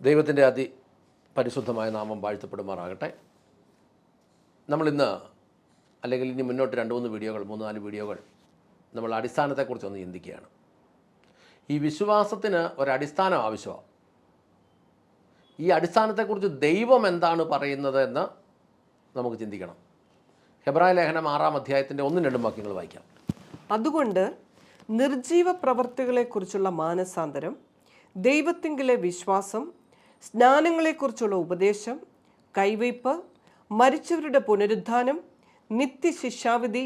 ദൈവത്തിന്റെ അതി പരിശുദ്ധമായ നാമം വാഴ്ത്തപ്പെടുമാറാകട്ടെ. നമ്മളിന്ന് അല്ലെങ്കിൽ ഇനി മുന്നോട്ട് രണ്ട് മൂന്ന് വീഡിയോകൾ മൂന്ന് നാല് വീഡിയോകൾ നമ്മൾ അടിസ്ഥാനത്തെക്കുറിച്ച് ഒന്ന് ചിന്തിക്കുകയാണ്. ഈ വിശ്വാസത്തിന് ഒരടിസ്ഥാനം ആവശ്യമാണ്. ഈ അടിസ്ഥാനത്തെക്കുറിച്ച് ദൈവം എന്താണ് പറയുന്നത് എന്ന് നമുക്ക് ചിന്തിക്കണം. ഹെബ്രായ ലേഖനം ആറാം അധ്യായത്തിന്റെ ഒന്നും രണ്ടും വാക്യങ്ങൾ വായിക്കാം. അതുകൊണ്ട് നിർജീവ പ്രവർത്തികളെക്കുറിച്ചുള്ള മാനസാന്തരം ദൈവത്തിങ്കിലെ വിശ്വാസം സ്നാനങ്ങളെക്കുറിച്ചുള്ള ഉപദേശം കൈവയ്പ് മരിച്ചവരുടെ പുനരുദ്ധാനം നിത്യശിക്ഷാവിധി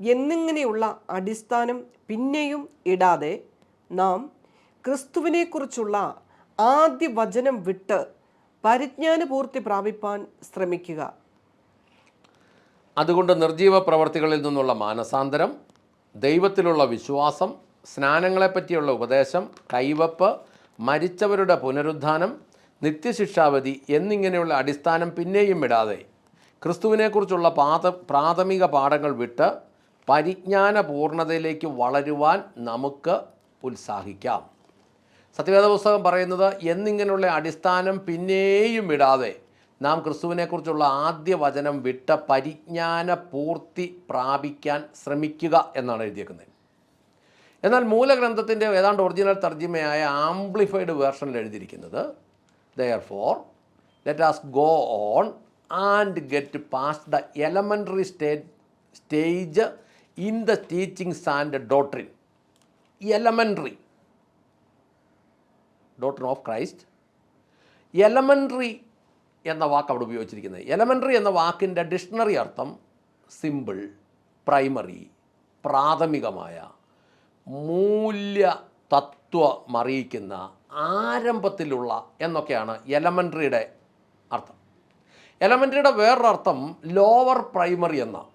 എന്നിങ്ങനെയുള്ള അടിസ്ഥാനം പിന്നെയും ഇടാതെ നാം ക്രിസ്തുവിനെക്കുറിച്ചുള്ള ആദ്യ വചനം വിട്ട് പരിജ്ഞാനപൂർത്തി പ്രാപിപ്പാൻ ശ്രമിക്കുക. അതുകൊണ്ട് നിർജീവ പ്രവർത്തികളിൽ നിന്നുള്ള മാനസാന്തരം ദൈവത്തിലുള്ള വിശ്വാസം സ്നാനങ്ങളെപ്പറ്റിയുള്ള ഉപദേശം കൈവപ്പ് മരിച്ചവരുടെ പുനരുദ്ധാനം നിത്യശിക്ഷാവധി എന്നിങ്ങനെയുള്ള അടിസ്ഥാനം പിന്നെയും വിടാതെ ക്രിസ്തുവിനെക്കുറിച്ചുള്ള പാത പ്രാഥമിക പാഠങ്ങൾ വിട്ട് പരിജ്ഞാന പൂർണതയിലേക്ക് വളരുവാൻ നമുക്ക് ഉത്സാഹിക്കാം. സത്യവേദ പുസ്തകം പറയുന്നത് എന്നിങ്ങനെയുള്ള അടിസ്ഥാനം പിന്നെയും വിടാതെ നാം ക്രിസ്തുവിനെക്കുറിച്ചുള്ള ആദ്യ വചനം വിട്ട പരിജ്ഞാന പൂർത്തി പ്രാപിക്കാൻ ശ്രമിക്കുക എന്നാണ് എഴുതിയേക്കുന്നത്. എന്നാൽ മൂലഗ്രന്ഥത്തിന്റെ ഏതാണ്ട് ഒറിജിനൽ തർജിമയായ ആംപ്ലിഫൈഡ് വേർഷനിൽ എഴുതിയിരിക്കുന്നത് there let let us go on and get past the elementary stay stage in the teachings and doctrine elementary doctor of Christ elementary എന്ന വാക്ക് അവിടെ ഉപയോഗിച്ചിരിക്കുന്നത്. എലമെന്ററി എന്ന വാക്കിന്റെ ഡിക്ഷണറി അർത്ഥം സിമ്പിൾ പ്രൈമറി പ്രാഥമികമായ മൂല്യ തത്വമറിയിക്കുന്ന ആരംഭത്തിലുള്ള എന്നൊക്കെയാണ് എലമെന്ററിയുടെ അർത്ഥം. എലമെന്ററിയുടെ വേറൊരർത്ഥം ലോവർ പ്രൈമറി എന്ന.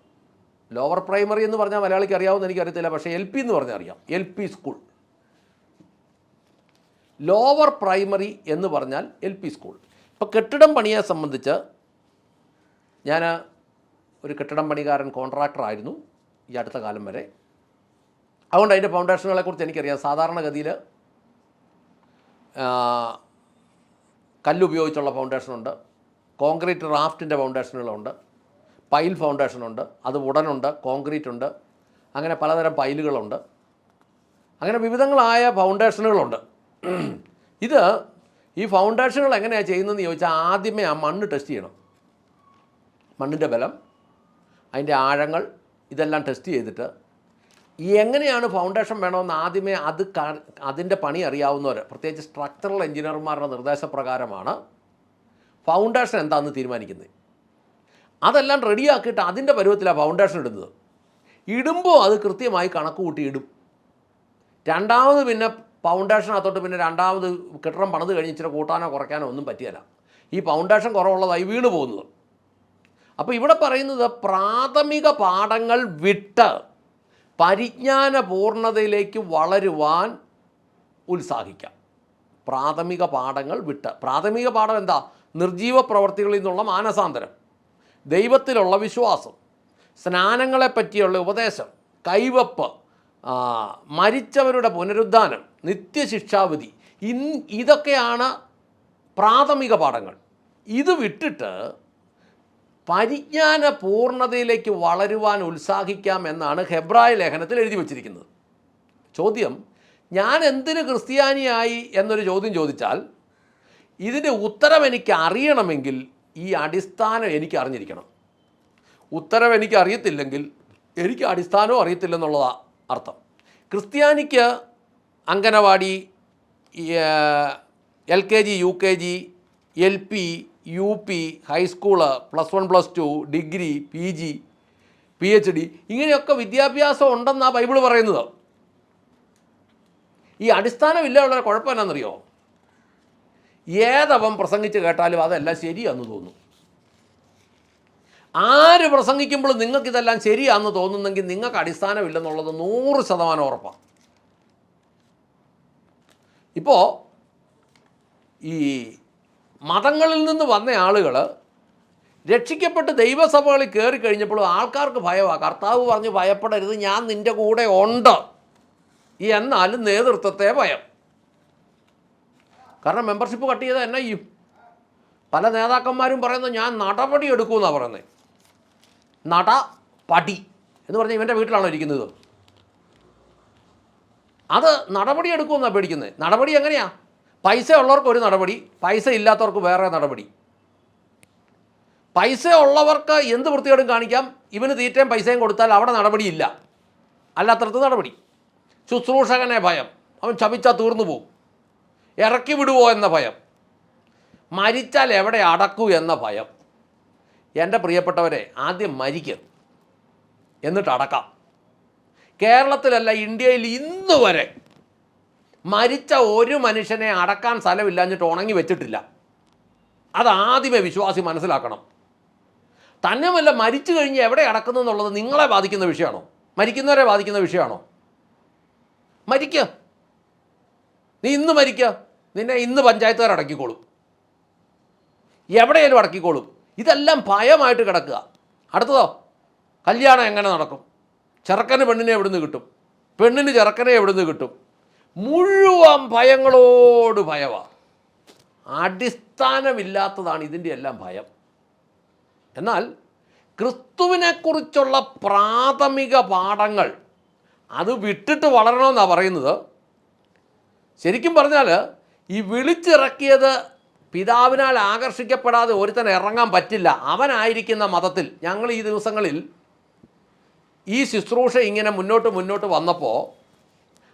ലോവർ പ്രൈമറി എന്ന് പറഞ്ഞാൽ മലയാളിക്ക് അറിയാവുന്ന എനിക്കറിയത്തില്ല പക്ഷേ എൽ പി എന്ന് പറഞ്ഞാൽ അറിയാം. L P school lower primary എന്ന് പറഞ്ഞാൽ എൽ പി സ്കൂൾ ഇപ്പോൾ കെട്ടിടം പണിയെ സംബന്ധിച്ച് ഞാൻ ഒരു കെട്ടിടം പണികാരൻ കോൺട്രാക്ടറായിരുന്നു ഈ അടുത്ത കാലം വരെ. അതുകൊണ്ട് അതിന്റെ ഫൗണ്ടേഷനുകളെക്കുറിച്ച് എനിക്കറിയാം. സാധാരണഗതിയിൽ കല്ലുപയോഗിച്ചുള്ള ഫൗണ്ടേഷനുണ്ട്. കോൺക്രീറ്റ് റാഫ്റ്റിന്റെ ഫൗണ്ടേഷനുകളുണ്ട്. പൈൽ ഫൗണ്ടേഷനുണ്ട്. അത് ഉടനുണ്ട് കോൺക്രീറ്റ് ഉണ്ട് അങ്ങനെ പലതരം പൈലുകളുണ്ട്. അങ്ങനെ വിവിധങ്ങളായ ഫൗണ്ടേഷനുകളുണ്ട്. ഇത് ഈ ഫൗണ്ടേഷനുകൾ എങ്ങനെയാണ് ചെയ്യുന്നതെന്ന് ചോദിച്ചാൽ ആദ്യമേ ആ മണ്ണ് ടെസ്റ്റ് ചെയ്യണം. മണ്ണിന്റെ ബലം അതിന്റെ ആഴങ്ങൾ ഇതെല്ലാം ടെസ്റ്റ് ചെയ്തിട്ട് എങ്ങനെയാണ് ഫൗണ്ടേഷൻ വേണമെന്ന് ആദ്യമേ അത് അതിന്റെ പണി അറിയാവുന്നവർ പ്രത്യേകിച്ച് സ്ട്രക്ചറൽ എഞ്ചിനീയർമാരുടെ നിർദ്ദേശപ്രകാരമാണ് ഫൗണ്ടേഷൻ എന്താണെന്ന് തീരുമാനിക്കുന്നത്. അതെല്ലാം റെഡിയാക്കിയിട്ട് അതിന്റെ പരുവത്തിലാണ് ഫൗണ്ടേഷൻ ഇടുന്നത്. ഇടുമ്പോൾ അത് കൃത്യമായി കണക്ക് കൂട്ടി ഇടും. രണ്ടാമത് പിന്നെ ഫൗണ്ടേഷനകത്തോട്ട് പിന്നെ രണ്ടാമത് കെട്ടിടം പണിത് കഴിഞ്ഞ് ഇച്ചിരി കൂട്ടാനോ കുറയ്ക്കാനോ ഒന്നും പറ്റിയല്ല. ഈ ഫൗണ്ടേഷൻ കുറവുള്ളതായി വീണ് പോകുന്നത് അപ്പോൾ ഇവിടെ പറയുന്നത് പ്രാഥമിക പാഠങ്ങൾ വിട്ട് പരിജ്ഞാന പൂർണതയിലേക്ക് വളരുവാൻ ഉത്സാഹിക്കാം. പ്രാഥമിക പാഠങ്ങൾ വിട്ട്. പ്രാഥമിക പാഠം എന്താ? നിർജീവ പ്രവർത്തികളിൽ നിന്നുള്ള മാനസാന്തരം ദൈവത്തിലുള്ള വിശ്വാസം സ്നാനങ്ങളെ പറ്റിയുള്ള ഉപദേശം കൈവപ്പ് മരിച്ചവരുടെ പുനരുദ്ധാനം നിത്യശിക്ഷാവിധി ഇൻ ഇതൊക്കെയാണ് പ്രാഥമിക പാഠങ്ങൾ. ഇത് വിട്ടിട്ട് പരിജ്ഞാന പൂർണതയിലേക്ക് വളരുവാൻ ഉത്സാഹിക്കാം എന്നാണ് ഹെബ്രായ ലേഖനത്തിൽ എഴുതി വച്ചിരിക്കുന്നത്. ചോദ്യം ഞാൻ എന്തിന് ക്രിസ്ത്യാനിയായി എന്നൊരു ചോദ്യം ചോദിച്ചാൽ ഇതിന്റെ ഉത്തരം എനിക്ക് അറിയണമെങ്കിൽ ഈ അടിസ്ഥാനം എനിക്ക് അറിഞ്ഞിരിക്കണം. ഉത്തരം എനിക്ക് അറിയത്തില്ലെങ്കിൽ എനിക്ക് അടിസ്ഥാനവും അറിയത്തില്ലെന്നുള്ളതാണ് അർത്ഥം. ക്രിസ്ത്യാനിക്ക് anganwadi L K G U K G L P U P high school plus one plus two degree P G P H D ഇങ്ങനെയൊക്കെ വിദ്യാഭ്യാസം ഉണ്ടെന്നാണ് ബൈബിൾ പറയുന്നത്. ഈ അടിസ്ഥാനമില്ലാനുള്ള കുഴപ്പം എന്നാണെന്നറിയോ പ്രസംഗിച്ച് കേട്ടാലും അതെല്ലാം ശരിയാന്ന് തോന്നും. ആര് പ്രസംഗിക്കുമ്പോഴും നിങ്ങൾക്കിതെല്ലാം ശരിയാണെന്ന് തോന്നുന്നെങ്കിൽ നിങ്ങൾക്ക് അടിസ്ഥാനമില്ലെന്നുള്ളത് നൂറ് ശതമാനം ഉറപ്പാണ് ഇപ്പോൾ ഈ മതങ്ങളിൽ നിന്ന് വന്ന ആളുകൾ രക്ഷിക്കപ്പെട്ട് ദൈവസഭകളിൽ കയറി കഴിഞ്ഞപ്പോഴും ആൾക്കാർക്ക് ഭയമാണ് കർത്താവ് പറഞ്ഞ് ഭയപ്പെടരുത് ഞാൻ നിന്റെ കൂടെ ഉണ്ട്. എന്നാലും നേതൃത്വത്തെ ഭയം. കാരണം മെമ്പർഷിപ്പ് കട്ട് ചെയ്താൽ എന്നാ ചെയ്യും പല നേതാക്കന്മാരും പറയുന്നത് ഞാൻ നടപടി എടുക്കുമെന്നാണ് പറയുന്നത് നട പടി എന്ന് പറഞ്ഞാൽ ഇവന്റെ വീട്ടിലാണോ ഇരിക്കുന്നത്? അത് നടപടി എടുക്കുമെന്നാണ് പേടിക്കുന്നത് നടപടി എങ്ങനെയാ? പൈസ ഉള്ളവർക്ക് ഒരു നടപടി പൈസ ഇല്ലാത്തവർക്ക് വേറെ നടപടി. പൈസ ഉള്ളവർക്ക് എന്ത് വൃത്തികേടും കാണിക്കാം? ഇവന് തീറ്റയും പൈസയും കൊടുത്താൽ അവിടെ നടപടിയില്ല. അല്ലാത്തടത്ത് നടപടി. ശുശ്രൂഷകനെ ഭയം. അവൻ ചമിച്ചാൽ തീർന്നു പോകും ഇറക്കി വിടുവോ എന്ന ഭയം. മരിച്ചാൽ എവിടെ അടക്കൂ എന്ന ഭയം. എന്റെ പ്രിയപ്പെട്ടവരെ ആദ്യം മരിക്കുക എന്നിട്ട് അടക്കാം കേരളത്തിലല്ല ഇന്ത്യയിൽ ഇന്ന് വരെ മരിച്ച ഒരു മനുഷ്യനെ അടക്കാൻ സ്ഥലമില്ലാഞ്ഞിട്ട് ഉണങ്ങി വെച്ചിട്ടില്ല. അതാദ്യമേ വിശ്വാസി മനസ്സിലാക്കണം. തന്നെയുമല്ല മരിച്ചു കഴിഞ്ഞ് എവിടെ അടക്കുന്നു എന്നുള്ളത് നിങ്ങളെ ബാധിക്കുന്ന വിഷയമാണോ? മരിക്കുന്നവരെ ബാധിക്കുന്ന വിഷയമാണോ? മരിക്കുക നീ ഇന്ന് മരിക്കുക നിന്നെ ഇന്ന് പഞ്ചായത്തുകാർ അടക്കിക്കോളും. എവിടെയാലും അടക്കിക്കോളും. ഇതെല്ലാം ഭയമായിട്ട് കിടക്കുക. അടുത്തതോ? കല്യാണം എങ്ങനെ നടക്കും? ചെറുക്കന് പെണ്ണിനെ എവിടുന്ന് കിട്ടും? പെണ്ണിന് ചെറുക്കനെ എവിടുന്ന് കിട്ടും? മുഴുവൻ ഭയങ്ങളോട് ഭയമാണ് അടിസ്ഥാനമില്ലാത്തതാണ് ഇതിന്റെ എല്ലാം ഭയം. എന്നാൽ ക്രിസ്തുവിനെക്കുറിച്ചുള്ള പ്രാഥമിക പാഠങ്ങൾ അത് വിട്ടിട്ട് വളരണമെന്നാണ് പറയുന്നത്. ശരിക്കും പറഞ്ഞാൽ ഈ വിളിച്ചിറക്കിയത് പിതാവിനാൽ ആകർഷിക്കപ്പെടാതെ ഒരുത്തൻ ഇറങ്ങാൻ പറ്റില്ല. അവനായിരിക്കുന്ന മതത്തിൽ ഞങ്ങൾ ഈ ദിവസങ്ങളിൽ ഈ ശുശ്രൂഷ ഇങ്ങനെ മുന്നോട്ട് മുന്നോട്ട് വന്നപ്പോൾ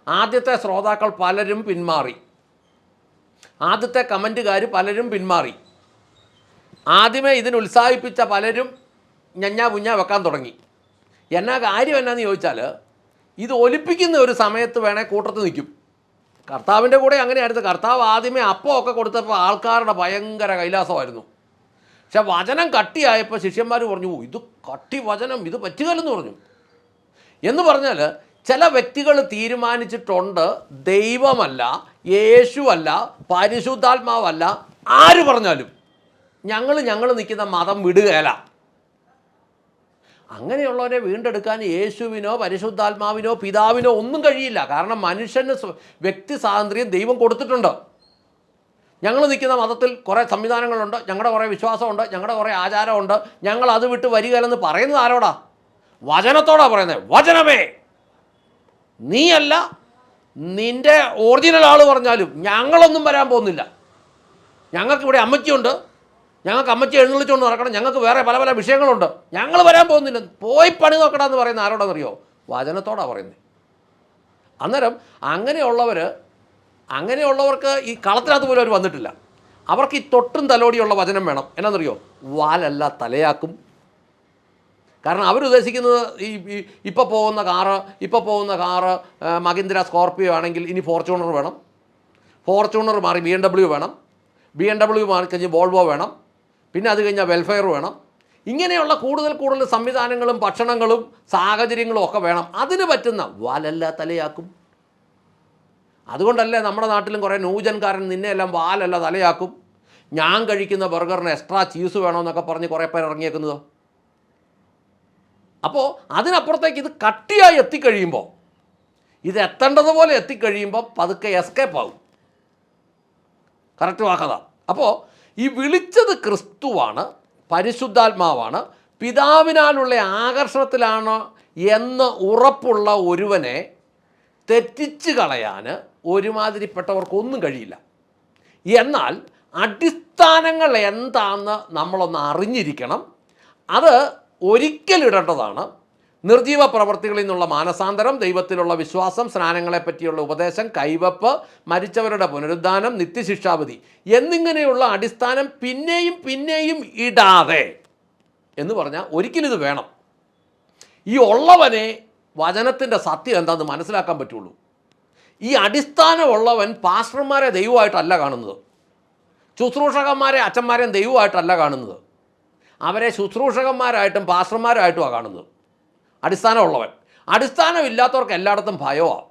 ആദ്യത്തെ ശ്രോതാക്കൾ പലരും പിന്മാറി. ആദ്യത്തെ കമന്റുകാർ പലരും പിന്മാറി. ആദ്യമേ ഇതിന് ഉത്സാഹിപ്പിച്ച പലരും ഞഞ്ഞാ പുഞ്ഞാ വെക്കാൻ തുടങ്ങി. എന്നാ കാര്യം എന്നാന്ന് ചോദിച്ചാൽ ഇത് ഒലിപ്പിക്കുന്ന ഒരു സമയത്ത് വേണേൽ കൂട്ടത്ത് നിൽക്കും. കർത്താവിന്റെ കൂടെ അങ്ങനെയായിരുന്നു കർത്താവ് ആദ്യമേ അപ്പം ഒക്കെ കൊടുത്തപ്പോൾ ആൾക്കാരുടെ ഭയങ്കര കൈലാസമായിരുന്നു. പക്ഷെ വചനം കട്ടിയായപ്പോൾ ശിഷ്യന്മാർ പറഞ്ഞു ഇത് കട്ടി വചനം. ഇത് പറ്റുകയില്ലെന്ന് പറഞ്ഞു. എന്ന് പറഞ്ഞാൽ ചില വ്യക്തികൾ തീരുമാനിച്ചിട്ടുണ്ട് ദൈവമല്ല യേശുവല്ല പരിശുദ്ധാത്മാവല്ല ആര് പറഞ്ഞാലും. ഞങ്ങൾ ഞങ്ങൾ നിൽക്കുന്ന മതം വിടുകയല്ല അങ്ങനെയുള്ളവരെ വീണ്ടെടുക്കാൻ യേശുവിനോ പരിശുദ്ധാത്മാവിനോ പിതാവിനോ ഒന്നും കഴിയില്ല. കാരണം മനുഷ്യന് വ്യക്തി സ്വാതന്ത്ര്യം ദൈവം കൊടുത്തിട്ടുണ്ട്. ഞങ്ങൾ നിൽക്കുന്ന മതത്തിൽ കുറേ സംവിധാനങ്ങളുണ്ട്. ഞങ്ങളുടെ കുറേ വിശ്വാസമുണ്ട്. ഞങ്ങളുടെ കുറേ ആചാരമുണ്ട്. ഞങ്ങൾ അത് വിട്ട് വരികയില്ലെന്ന് പറയുന്നത് ആരോടാ? വചനത്തോടാ പറയുന്നത് വചനമേ! നീയല്ല നിന്റെ ഒറിജിനൽ ആൾ പറഞ്ഞാലും ഞങ്ങളൊന്നും വരാൻ പോകുന്നില്ല. ഞങ്ങൾക്കിവിടെ അമ്മച്ചിയുണ്ട്. ഞങ്ങൾക്ക് അമ്മച്ചി എഴുന്നള്ളിച്ചുകൊണ്ട് നടക്കണം. ഞങ്ങൾക്ക് വേറെ പല പല വിഷയങ്ങളുണ്ട്. ഞങ്ങൾ വരാൻ പോകുന്നില്ല. പോയി പണി നോക്കണം എന്ന് പറയുന്ന ആരോടാണെന്നറിയോ വചനത്തോടാണ് പറയുന്നത് അന്നേരം അങ്ങനെയുള്ളവർ അങ്ങനെയുള്ളവർക്ക് ഈ കളത്തിനകത്ത് പോലും അവർ വന്നിട്ടില്ല. അവർക്ക് ഈ തൊട്ടും തലോടിയുള്ള വചനം വേണം. എന്നാണെന്നറിയോ വാലല്ല തലയാക്കും. കാരണം അവരുദ്ദേശിക്കുന്നത് ഈ ഇപ്പോൾ പോകുന്ന കാറ് ഇപ്പോൾ പോകുന്ന കാറ് മഹീന്ദ്ര സ്കോർപ്പിയോ ആണെങ്കിൽ ഇനി ഫോർച്യൂണർ വേണം. ഫോർച്യൂണർ മാറി ബി എം ഡബ്ല്യു വേണം. ബി എം ഡബ്ല്യു മാറി കഴിഞ്ഞ് വോൾവോ വേണം. പിന്നെ അത് കഴിഞ്ഞാൽ വെൽഫെയർ വേണം. ഇങ്ങനെയുള്ള കൂടുതൽ കൂടുതൽ സംവിധാനങ്ങളും ഭക്ഷണങ്ങളും സാഹചര്യങ്ങളും ഒക്കെ വേണം. അതിന് പറ്റുന്ന വാലല്ല തലയാക്കും. അതുകൊണ്ടല്ലേ നമ്മുടെ നാട്ടിലും കുറേ നൂജൻകാരൻ നിന്നെയെല്ലാം വാലല്ല തലയാക്കും. ഞാൻ കഴിക്കുന്ന ബർഗറിന് എക്സ്ട്രാ ചീസ് വേണമെന്നൊക്കെ പറഞ്ഞ് കുറേ പേർ ഇറങ്ങിയേക്കുന്നത്. അപ്പോൾ അതിനപ്പുറത്തേക്ക് ഇത് കട്ടിയായി എത്തിക്കഴിയുമ്പോൾ ഇത് എത്തേണ്ടതുപോലെ എത്തിക്കഴിയുമ്പോൾ പതുക്കെ എസ്കേപ്പ് ആവും. കറക്റ്റ് വാക്കതാ. അപ്പോൾ ഈ വിളിച്ചത് ക്രിസ്തുവാണ് പരിശുദ്ധാത്മാവാണ് പിതാവിനാലുള്ള ആകർഷണത്തിലാണ് എന്ന് ഉറപ്പുള്ള ഒരുവനെ തെറ്റിച്ച് കളയാൻ ഒരുമാതിരിപ്പെട്ടവർക്കൊന്നും കഴിയില്ല. എന്നാൽ അടിസ്ഥാനങ്ങൾ എന്താണെന്ന് നമ്മളൊന്ന് അറിഞ്ഞിരിക്കണം. അത് ഒരിക്കലിടേണ്ടതാണ്. നിർജീവ പ്രവർത്തികളിൽ നിന്നുള്ള മാനസാന്തരം ദൈവത്തിലുള്ള വിശ്വാസം സ്നാനങ്ങളെ പറ്റിയുള്ള ഉപദേശം കൈവപ്പ് മരിച്ചവരുടെ പുനരുദ്ധാനം നിത്യശിക്ഷാവിധി എന്നിങ്ങനെയുള്ള അടിസ്ഥാനം പിന്നെയും പിന്നെയും ഇടാതെ എന്ന് പറഞ്ഞാൽ ഇത് വേണം. ഈ ഉള്ളവനെ വചനത്തിന്റെ സത്യം എന്താണെന്ന് മനസ്സിലാക്കാൻ പറ്റുള്ളൂ. ഈ അടിസ്ഥാനമുള്ളവൻ പാസ്റ്റർമാരെ ദൈവമായിട്ടല്ല കാണുന്നത്. ശുശ്രൂഷകന്മാരെ അച്ഛന്മാരെയും ദൈവമായിട്ടല്ല കാണുന്നത്. അവരെ ശുശ്രൂഷകന്മാരായിട്ടും പാസ്റ്റർമാരായിട്ടുമാണ് കാണുന്നത്. അടിസ്ഥാനമുള്ളവൻ. അടിസ്ഥാനമില്ലാത്തവർക്ക് എല്ലായിടത്തും ഭയമാണ്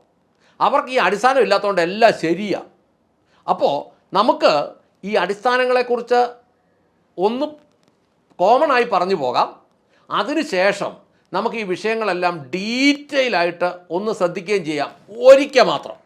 അവർക്ക് ഈ അടിസ്ഥാനം ഇല്ലാത്തതുകൊണ്ട് എല്ലാം ശരിയാണ് അപ്പോൾ നമുക്ക് ഈ അടിസ്ഥാനങ്ങളെക്കുറിച്ച് ഒന്ന് കോമൺ ആയി പറഞ്ഞു പോകാം. അതിനുശേഷം നമുക്ക് ഈ വിഷയങ്ങളെല്ലാം ഡീറ്റെയിൽ ആയിട്ട് ഒന്ന് ശ്രദ്ധിക്കുകയും ചെയ്യാം. ഒരിക്കൽ മാത്രം.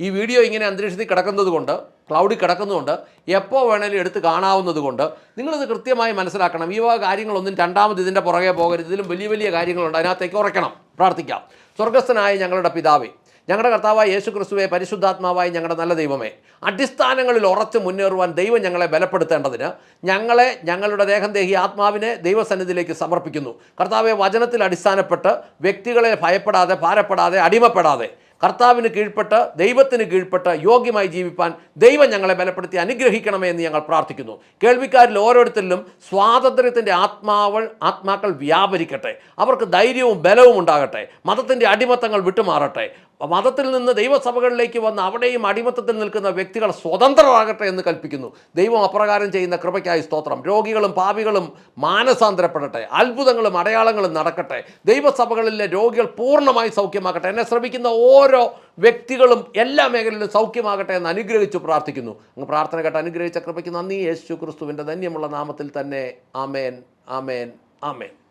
ഈ വീഡിയോ ഇങ്ങനെ അന്തരീക്ഷത്തിൽ കിടക്കുന്നത് കൊണ്ട് ക്ലൗഡിൽ കിടക്കുന്നതുകൊണ്ട് എപ്പോൾ വേണേലും എടുത്ത് കാണാവുന്നതുകൊണ്ട് നിങ്ങളിത് കൃത്യമായി മനസ്സിലാക്കണം. ഈ വക കാര്യങ്ങളൊന്നും രണ്ടാമത് ഇതിന്റെ പുറകെ പോകരുത്. ഇതിലും വലിയ വലിയ കാര്യങ്ങളുണ്ട്. അതിനകത്തേക്ക് ഉറക്കണം പ്രാർത്ഥിക്കാം. സ്വർഗസ്ഥനായ ഞങ്ങളുടെ പിതാവേ ഞങ്ങളുടെ കർത്താവായ യേശു ക്രിസ്തുവെ പരിശുദ്ധാത്മാവായി ഞങ്ങളുടെ നല്ല ദൈവമേ അടിസ്ഥാനങ്ങളിൽ ഉറച്ച് മുന്നേറുവാൻ ദൈവം ഞങ്ങളെ ബലപ്പെടുത്തേണ്ടതിന് ഞങ്ങളെ ഞങ്ങളുടെ ദേഹം ദേഹി ആത്മാവിനെ ദൈവസന്നിധിയിലേക്ക് സമർപ്പിക്കുന്നു. കർത്താവെ വചനത്തിൽ അടിസ്ഥാനപ്പെട്ട് വ്യക്തികളെ ഭയപ്പെടാതെ ഭാരപ്പെടാതെ അടിമപ്പെടാതെ കർത്താവിന് കീഴ്പ്പെട്ട് ദൈവത്തിന് കീഴ്പ്പെട്ട് യോഗ്യമായി ജീവിപ്പാൻ ദൈവം ഞങ്ങളെ ബലപ്പെടുത്തി അനുഗ്രഹിക്കണമേ എന്ന് ഞങ്ങൾ പ്രാർത്ഥിക്കുന്നു. കേൾവിക്കാരിൽ ഓരോരുത്തരിലും സ്വാതന്ത്ര്യത്തിന്റെ ആത്മാവൾ ആത്മാക്കൾ വ്യാപരിക്കട്ടെ. അവർക്ക് ധൈര്യവും ബലവും ഉണ്ടാകട്ടെ. മതത്തിന്റെ അടിമത്തങ്ങൾ വിട്ടുമാറട്ടെ. മതത്തിൽ നിന്ന് ദൈവസഭകളിലേക്ക് വന്ന് അവിടെയും അടിമത്തത്തിൽ നിൽക്കുന്ന വ്യക്തികൾ സ്വതന്ത്രരാകട്ടെ എന്ന് കൽപ്പിക്കുന്നു. ദൈവം അപ്രകാരം ചെയ്യുന്ന കൃപയ്ക്കായി സ്തോത്രം. രോഗികളും പാപികളും മാനസാന്തരപ്പെടട്ടെ. അത്ഭുതങ്ങളും അടയാളങ്ങളും നടക്കട്ടെ. ദൈവസഭകളിലെ രോഗികൾ പൂർണമായി സൗഖ്യമാകട്ടെ. എന്നെ ശ്രമിക്കുന്ന ഓരോ വ്യക്തികളും എല്ലാ മേഖലയിലും സൗഖ്യമാകട്ടെ എന്ന് അനുഗ്രഹിച്ചു പ്രാർത്ഥിക്കുന്നു. അങ്ങ് പ്രാർത്ഥന കേട്ട് അനുഗ്രഹിച്ച കൃപയ്ക്ക് നന്ദി. യേശു ക്രിസ്തുവിന്റെ ധന്യമുള്ള നാമത്തിൽ തന്നെ ആമേൻ ആമേൻ ആമേൻ.